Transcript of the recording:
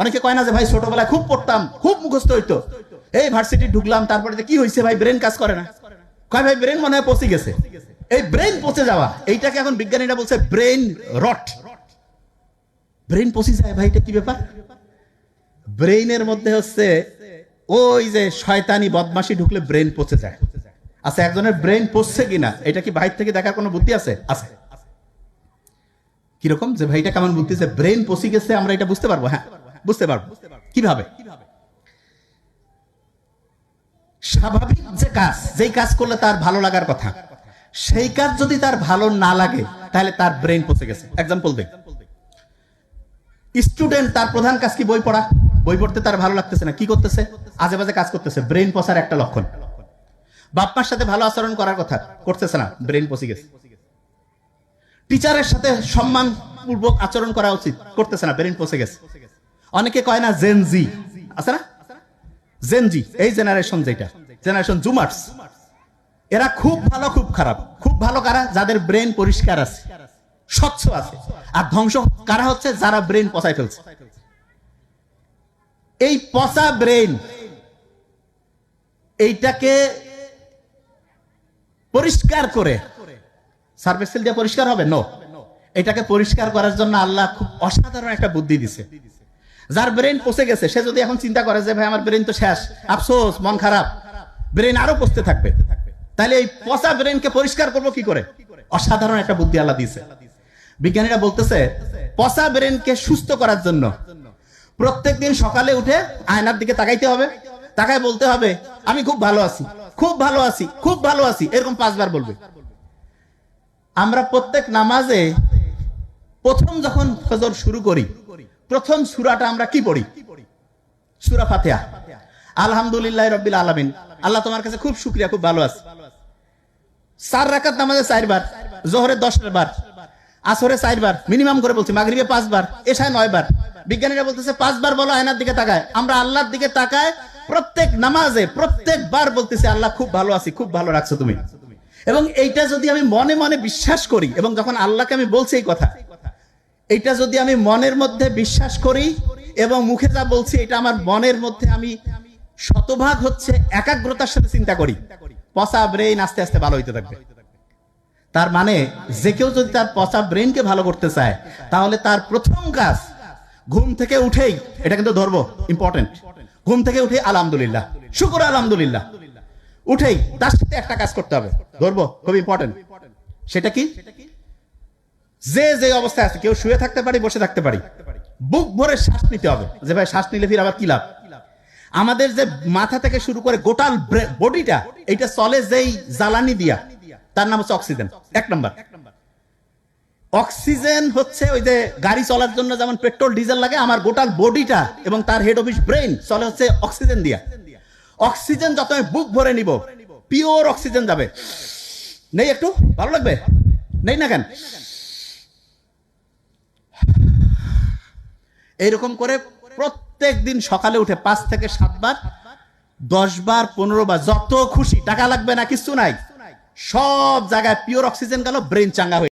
অনেকে কয় না যে ভাই ছোটবেলায় খুব পড়তাম, খুব মুখস্থ হইতো। এই ভার্সিটি ঢুকলাম, তারপরে কি হয়েছে ভাই ব্রেন কাজ করে না। কয় ভাই ব্রেন মনে হয় পচে গেছে। এই ব্রেন পচে যাওয়া, এইটাকে এখন বিজ্ঞানীরা বলছে ব্রেন রট ব্রেন পচে যায় ভাই, এটা কি ব্যাপার? ব্রেইনের মধ্যে হচ্ছে ওই যে শয়তানি বদমাশি ঢুকলে ব্রেন পচে যায়। আচ্ছা একজনের ব্রেন পচছে কিনা, এটা কি বাইর থেকে দেখার কোনো বুদ্ধি আছে? আছে। কীরকম? যে ভাইটা কেমন বুদ্ধি? যে ব্রেন পচে গেছে, আমরা এটা বুঝতে পারব? হ্যাঁ। বুঝতে পারব। কীভাবে? স্বাভাবিক যে কাজ, যেই কাজ করলে তার ভালো লাগার কথা, সেই কাজ যদি তার ভালো না লাগে, তাহলে তার ব্রেন পচে গেছে। এক্সাম্পল দেখ স্টুডেন্ট তার প্রধান কাজ কি? বই পড়া। বই পড়তে তার ভালো লাগতেছে না। কি করতেছে? আজে বাজে কাজ করতেছে। ব্রেন পচার একটা লক্ষণ। বাপমার সাথে ভালো আচরণ করার কথা করতেছে না। ব্রেন পচে গেছে। টিচারের সাথে সম্মানপূর্বক আচরণ করা উচিত। করতেছে না। ব্রেন পচে গেছে। অনেকে কয় না জেনজি আছে না? জেনজি এই জেনারেশন যেটা। জেনারেশন জুমার্স এরা খুব ভালো, খুব খারাপ। খুব ভালো কারা? যাদের ব্রেন পরিষ্কার আছে, স্বচ্ছ আছে। আর ধ্বংস কারা হচ্ছে? যারা ব্রেন পচাই ফেলছে। এই পচা ব্রেন এইটাকে পরিষ্কার করে সার্ভেসেল দিয়ে পরিষ্কার হবে? নো এটাকে পরিষ্কার করার জন্য আল্লাহ খুব অসাধারণ একটা বুদ্ধি দিছে। যার ব্রেন পচে গেছে, সে যদি এখন চিন্তা করে যে, ভাই, আমার ব্রেন তো শেষ, আফসোস, মন খারাপ। ব্রেন আরও পচতে থাকবে। তাহলে এই পচা ব্রেনকে পরিষ্কার করব কি করে? অসাধারণ একটা বুদ্ধি আল্লাহ দিয়েছে। বিজ্ঞানীরা বলতেছে, পচা ব্রেনকে সুস্থ করার জন্য প্রত্যেকদিন সকালে উঠে আয়নার দিকে তাকাইতে হবে। তাকায় বলতে হবে, আমি খুব ভালো আছি, খুব ভালো আছি, খুব ভালো আছি। এরকম পাঁচবার বলবে। আমরা প্রত্যেক নামাজে প্রথম যখন ফজর শুরু করি প্রথম সুরাটা আমরা কি পড়ি? সুরা ফাতিহা। আলহামদুলিল্লাহ রব্বিল আলামিন। আল্লাহ তোমার কাছে খুব শুকরিয়া, খুব ভালো আছে। চার রাকাত নামাজে চারবার জোহরে দশটা বার আসরে চারবার মিনিমাম করে বলছি, মাগরিবে পাঁচবার এশায় নয়বার বিজ্ঞানীরা বলতেছে পাঁচবার বলো, আয়নার দিকে তাকায়। আমরা আল্লাহর দিকে তাকায়, প্রত্যেক নামাজে প্রত্যেকবার বলতেছে, আল্লাহ খুব ভালো আছি, খুব ভালো রাখছো তুমি। এবং এইটা যদি আমি মনে মনে বিশ্বাস করি, এবং যখন আল্লাহকে আমি বলছি এই কথা এইটা যদি আমি মনের মধ্যে বিশ্বাস করি এবং মুখে যা বলছি, এটা আমার মনের মধ্যে আমি শতভাগ হচ্ছে একাগ্রতার সাথে চিন্তা করি। পচা ব্রেইন আস্তে আস্তে ভালো হইতে থাকবে। তার মানে যে কেউ যদি তার পচা ব্রেনকে ভালো করতে চায়, তাহলে তার প্রথম কাজ, ঘুম থেকে উঠেই, এটা কিন্তু ধরবো ইম্পর্টেন্ট ঘুম থেকে উঠে আলহামদুলিল্লাহ, শুকুর আলহামদুলিল্লাহ, উঠেই তার সাথে একটা কাজ করতে হবে। ধরবো খুব ইম্পর্টেন্ট সেটা কি? যে যে অবস্থায় আছে, কেউ শুয়ে থাকতে পারি, বসে থাকতে পারি। বুক ভরে শ্বাস নিতে হবে। যে ভাই, শ্বাস নিলে ফির আবার কি লাভ? আমাদের যে মাথা থেকে শুরু করে গোটাল বডিটা এটা চলে যেই জ্বালানি দিয়া। তার নাম হচ্ছে অক্সিজেন। এক নম্বর। অক্সিজেন হচ্ছে ওই যে গাড়ি চলার জন্য যেমন পেট্রোল, ডিজেল লাগে, আমার গোটাল বডিটা এবং তার হেড অফিস ব্রেন চলে হচ্ছে অক্সিজেন দিয়া। অক্সিজেন যত আমি বুক ভরে নিব পিওর অক্সিজেন যাবে। নেই একটু? ভালো লাগবে? নেই না কেন? এইরকম করে প্রত্যেক দিন সকালে উঠে পাঁচ থেকে সাতবার দশ বার, পনেরো বার, যত খুশি, টাকা লাগবে না, কিছু নাই। সব জায়গায় পিওর অক্সিজেন গেল ব্রেন চাঙ্গা হয়ে